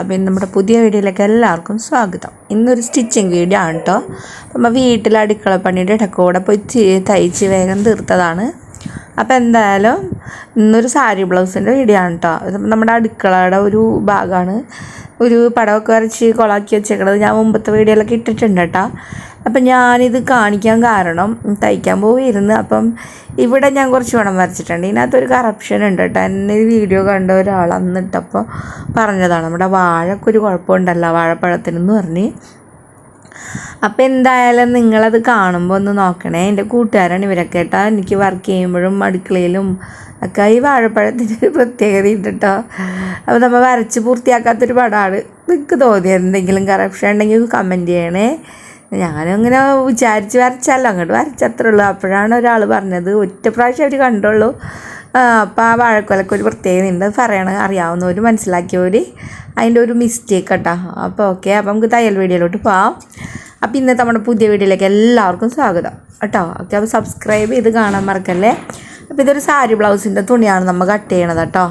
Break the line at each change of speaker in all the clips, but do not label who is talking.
അപ്പം നമ്മുടെ പുതിയ വീഡിയോയിലേക്ക് എല്ലാവർക്കും സ്വാഗതം. ഇന്നൊരു സ്റ്റിച്ചിങ് വീഡിയോ ആണ് കേട്ടോ അപ്പം വീട്ടിൽ അടുക്കള പണിയുടെ ഇടക്കൂടെ പോയി തയ്ച്ച് വേഗം തീർത്തതാണ്. അപ്പോൾ എന്തായാലും ഇന്നൊരു സാരി ബ്ലൗസിന്റെ വീഡിയോ ആണ് കേട്ടോ നമ്മുടെ അടുക്കളയുടെ ഒരു ഭാഗമാണ്. ഒരു പടമൊക്കെ വരച്ച് കൊളാക്കി വെച്ചേക്കണത് ഞാൻ മുമ്പത്തെ വീഡിയോയിലൊക്കെ ഇട്ടിട്ടുണ്ട് കേട്ടോ അപ്പം ഞാനിത് കാണിക്കാൻ കാരണം തയ്ക്കാൻ പോയിരുന്നു അപ്പം ഇവിടെ ഞാൻ കുറച്ച് പണം വരച്ചിട്ടുണ്ട്. ഇതിനകത്തൊരു കറപ്ഷൻ ഉണ്ട് കേട്ടോ എന്നെ വീഡിയോ കണ്ട ഒരാൾ അന്നിട്ടപ്പോൾ പറഞ്ഞതാണ് നമ്മുടെ വാഴക്കൊരു കുഴപ്പമുണ്ടല്ലോ വാഴപ്പഴത്തിനെന്ന് പറഞ്ഞ്. അപ്പം എന്തായാലും നിങ്ങളത് കാണുമ്പോൾ ഒന്ന് നോക്കണേ. എന്റെ കൂട്ടുകാരാണ് ഇവരൊക്കെ കേട്ടോ. എനിക്ക് വർക്ക് ചെയ്യുമ്പോഴും അടുക്കളയിലും ഒക്കെ ഈ വാഴപ്പഴത്തിന്റെ ഒരു പ്രത്യേകത ഉണ്ട് കേട്ടോ. അപ്പോൾ നമ്മൾ വരച്ച് പൂർത്തിയാക്കാത്തൊരു പടമാണ് നിങ്ങൾക്ക് തോന്നിയ? എന്തെങ്കിലും കറപ്ഷൻ ഉണ്ടെങ്കിൽ കമന്റ് ചെയ്യണേ. ഞാനും അങ്ങനെ വിചാരിച്ച് വരച്ചല്ലോ. അങ്ങോട്ട് വരച്ചത്രേ ഉള്ളൂ. അപ്പോഴാണ് ഒരാൾ പറഞ്ഞത്. ഒറ്റ പ്രാവശ്യം അവർ കണ്ടുള്ളൂ. അപ്പോൾ ആ വാഴക്കൊലക്ക് ഒരു പ്രത്യേകത ഉണ്ട് പറയണ അറിയാവുന്നവർ മനസ്സിലാക്കിയവർ അതിന്റെ ഒരു മിസ്റ്റേക്ക് കേട്ടോ അപ്പോൾ ഓക്കെ അപ്പോൾ നമുക്ക് തയ്യൽ വീഡിയോയിലോട്ട് പോവാം. അപ്പോൾ ഇന്നത്തെ നമ്മുടെ പുതിയ വീഡിയോയിലേക്ക് എല്ലാവർക്കും സ്വാഗതം. കേട്ടോ ഓക്കെ അപ്പോൾ സബ്സ്ക്രൈബ് ചെയ്ത് കാണാൻ മറക്കല്ലേ? അപ്പോൾ ഇതൊരു സാരി ബ്ലൗസിന്റെ തുണിയാണ് നമ്മൾ കട്ട് ചെയ്യണത് കേട്ടോ.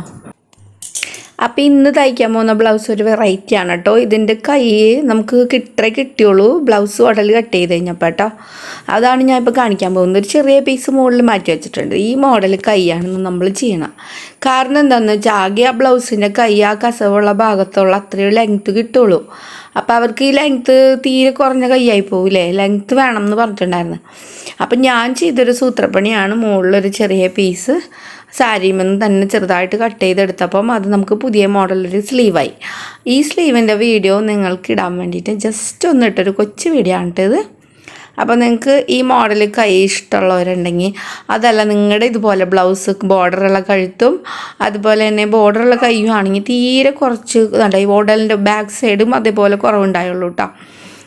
അപ്പോൾ ഇന്ന് തയ്ക്കാൻ പോകുന്ന ബ്ലൗസ് ഒരു വെറൈറ്റി ആണ് കേട്ടോ. ഇതിന്റെ കൈ നമുക്ക് കിട്ടേ കിട്ടിയുള്ളൂ. ബ്ലൗസ് ഉടൽ കട്ട് ചെയ്ത് കഴിഞ്ഞപ്പോൾ കേട്ടോ. അതാണ് ഞാൻ ഇപ്പോൾ കാണിക്കാൻ പോകുന്നത്. ഒരു ചെറിയ പീസ് മുകളിൽ മാറ്റി വെച്ചിട്ടുണ്ട്. ഈ മോഡൽ കൈയാണ് നമ്മൾ ചെയ്യണം. കാരണം എന്താണെന്ന് വെച്ചാൽ ആകെ ആ ബ്ലൗസിന്റെ കൈ ആ കസവുള്ള ഭാഗത്തുള്ള അത്രയും ലെങ്ത്ത് കിട്ടുള്ളൂ. അപ്പോൾ അവർക്ക് ഈ ലെങ്ത്ത് തീരെ കുറഞ്ഞ കൈയായി പോവില്ലേ? ലെങ്ത്ത് വേണം എന്ന് പറഞ്ഞിട്ടുണ്ടായിരുന്നു. അപ്പം ഞാൻ ചെയ്തൊരു സൂത്രപ്പണിയാണ്. മുകളിലൊരു ചെറിയ പീസ് സാരിമെന്ന് തന്നെ ചെറുതായിട്ട് കട്ട് ചെയ്തെടുത്തപ്പം അത് നമുക്ക് പുതിയ മോഡലൊരു സ്ലീവായി ഈ സ്ലീവിന്റെ വീഡിയോ നിങ്ങൾക്ക് ഇടാൻ വേണ്ടിയിട്ട് ജസ്റ്റ് ഒന്നിട്ടൊരു കൊച്ചു വീഡിയോ ആണ് ഇത് അപ്പോൾ നിങ്ങൾക്ക് ഈ മോഡൽ കൈ ഇഷ്ടമുള്ളവരുണ്ടെങ്കിൽ അതല്ല നിങ്ങളുടെ ഇതുപോലെ ബ്ലൗസ് ബോർഡറുള്ള കഴുത്തും അതുപോലെ തന്നെ ബോർഡറുള്ള കൈയും ആണെങ്കിൽ തീരെ കുറച്ച് ഈ മോഡലിന്റെ ബാക്ക് സൈഡും അതേപോലെ കുറവുണ്ടായുള്ളൂ കേട്ടോ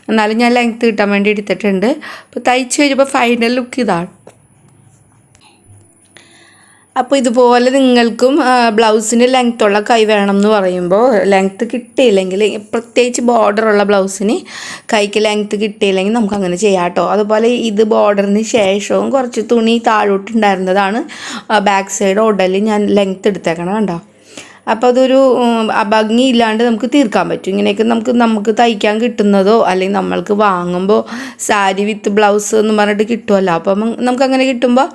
എന്നാലും ഞാൻ ലെങ്ത്ത് കിട്ടാൻ വേണ്ടി എടുത്തിട്ടുണ്ട്. അപ്പോൾ തയ്ച്ച് കഴിഞ്ഞപ്പോൾ ഫൈനൽ ലുക്ക് ഇതാണ്. അപ്പോൾ ഇതുപോലെ നിങ്ങൾക്കും ബ്ലൗസിന് ലെങ്ത്തുള്ള കൈ വേണം എന്ന് പറയുമ്പോൾ ലെങ്ത്ത് കിട്ടിയില്ലെങ്കിൽ പ്രത്യേകിച്ച് ബോർഡറുള്ള ബ്ലൗസിന് കൈക്ക് ലെങ്ത്ത് കിട്ടിയില്ലെങ്കിൽ നമുക്ക് അങ്ങനെ ചെയ്യാം കേട്ടോ. അതുപോലെ ഇത് ബോർഡറിന് ശേഷവും കുറച്ച് തുണി താഴോട്ടുണ്ടായിരുന്നതാണ് ബാക്ക് സൈഡ് ഉടലിൽ ഞാൻ ലെങ്ത്ത് എടുത്തേക്കണം കണ്ടോ? അപ്പോൾ അതൊരു ഭംഗിയില്ലാണ്ട് നമുക്ക് തീർക്കാൻ പറ്റും. ഇങ്ങനെയൊക്കെ നമുക്ക് നമുക്ക് തയ്ക്കാൻ കിട്ടുന്നതോ അല്ലെങ്കിൽ നമ്മൾക്ക് വാങ്ങുമ്പോൾ സാരി വിത്ത് ബ്ലൗസ് എന്ന് പറഞ്ഞിട്ട് കിട്ടുമല്ലോ അപ്പം നമുക്ക് അങ്ങനെ കിട്ടുമ്പോൾ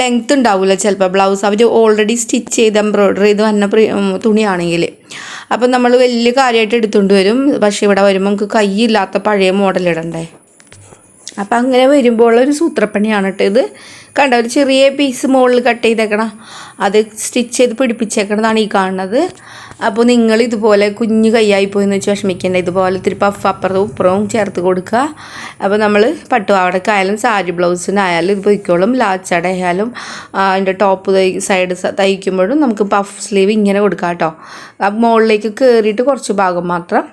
ലെങ്ത്ത് ഉണ്ടാവില്ല ചിലപ്പോൾ ബ്ലൗസ്. അവർ ഓൾറെഡി സ്റ്റിച്ച് ചെയ്ത് എംബ്രോയ്ഡറി ചെയ്ത് വന്ന തുണിയാണെങ്കിൽ. അപ്പം നമ്മൾ വലിയ കാര്യമായിട്ട് എടുത്തുകൊണ്ട് വരും. പക്ഷേ ഇവിടെ വരുമ്പോൾ നമുക്ക് കൈയില്ലാത്ത പഴയ മോഡൽ ഇടണ്ടേ? അപ്പം അങ്ങനെ വരുമ്പോൾ ഒരു സൂത്രപ്പണിയാണ് കേട്ടോ ഇത്. കണ്ട ഒരു ചെറിയ പീസ് മുകളിൽ കട്ട് ചെയ്തേക്കണം. അത് സ്റ്റിച്ച് ചെയ്ത് പിടിപ്പിച്ചേക്കണതാണ് ഈ കാണുന്നത്. അപ്പോൾ നിങ്ങൾ ഇതുപോലെ കുഞ്ഞു കൈയായി പോയി എന്ന് വെച്ച് വിഷമിക്കേണ്ട. ഇതുപോലെ ഇത്തിരി പഫ് അപ്പുറത്തും ഉപ്പുറവും ചേർത്ത് കൊടുക്കുക അപ്പോൾ നമ്മൾ പട്ടുപാവടക്കായാലും സാരി ബ്ലൗസിനായാലും ഇത് പൊയ്ക്കോളും. ലാച്ചടയാലും അതിന്റെ ടോപ്പ് തൈ സൈഡ് തയ്ക്കുമ്പോഴും നമുക്ക് പഫ് സ്ലീവ് ഇങ്ങനെ കൊടുക്കാം കേട്ടോ. മുകളിലേക്ക് കയറിയിട്ട് കുറച്ച് ഭാഗം മാത്രം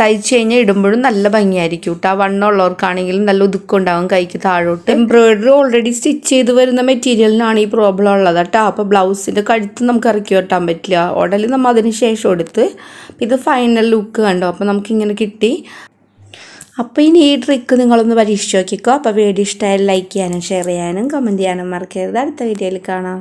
തയ്ച്ച് കഴിഞ്ഞാൽ ഇടുമ്പോഴും നല്ല ഭംഗിയായിരിക്കും കേട്ടോ. വണ്ണമുള്ളവർക്കാണെങ്കിലും നല്ല ഒതുക്കം ഉണ്ടാകും കൈക്ക് താഴോട്ട്. എംബ്രോയിഡറി ഓൾറെഡി സ്റ്റിച്ച് ചെയ്ത് വരുന്ന മെറ്റീരിയലിനാണ് ഈ പ്രോബ്ലം ഉള്ളത് കേട്ടോ. അപ്പോൾ ബ്ലൗസിന്റെ കഴുത്ത് നമുക്ക് ഇറക്കി വെട്ടാൻ പറ്റില്ല. ഉടൽ നമ്മൾ അതിന് ശേഷം എടുത്ത് ഇത് ഫൈനൽ ലുക്ക് കണ്ടോ? അപ്പോൾ നമുക്കിങ്ങനെ കിട്ടി. അപ്പോൾ ഇനി ഈ ട്രിക്ക് നിങ്ങളൊന്ന് പരീക്ഷിച്ച് നോക്കിക്കോ. അപ്പോൾ വീഡിയോ ഇഷ്ടമായാലും ലൈക്ക് ചെയ്യാനും ഷെയർ ചെയ്യാനും കമന്റ് ചെയ്യാനും മറക്കരുത്. അടുത്ത വീഡിയോയിൽ കാണാം.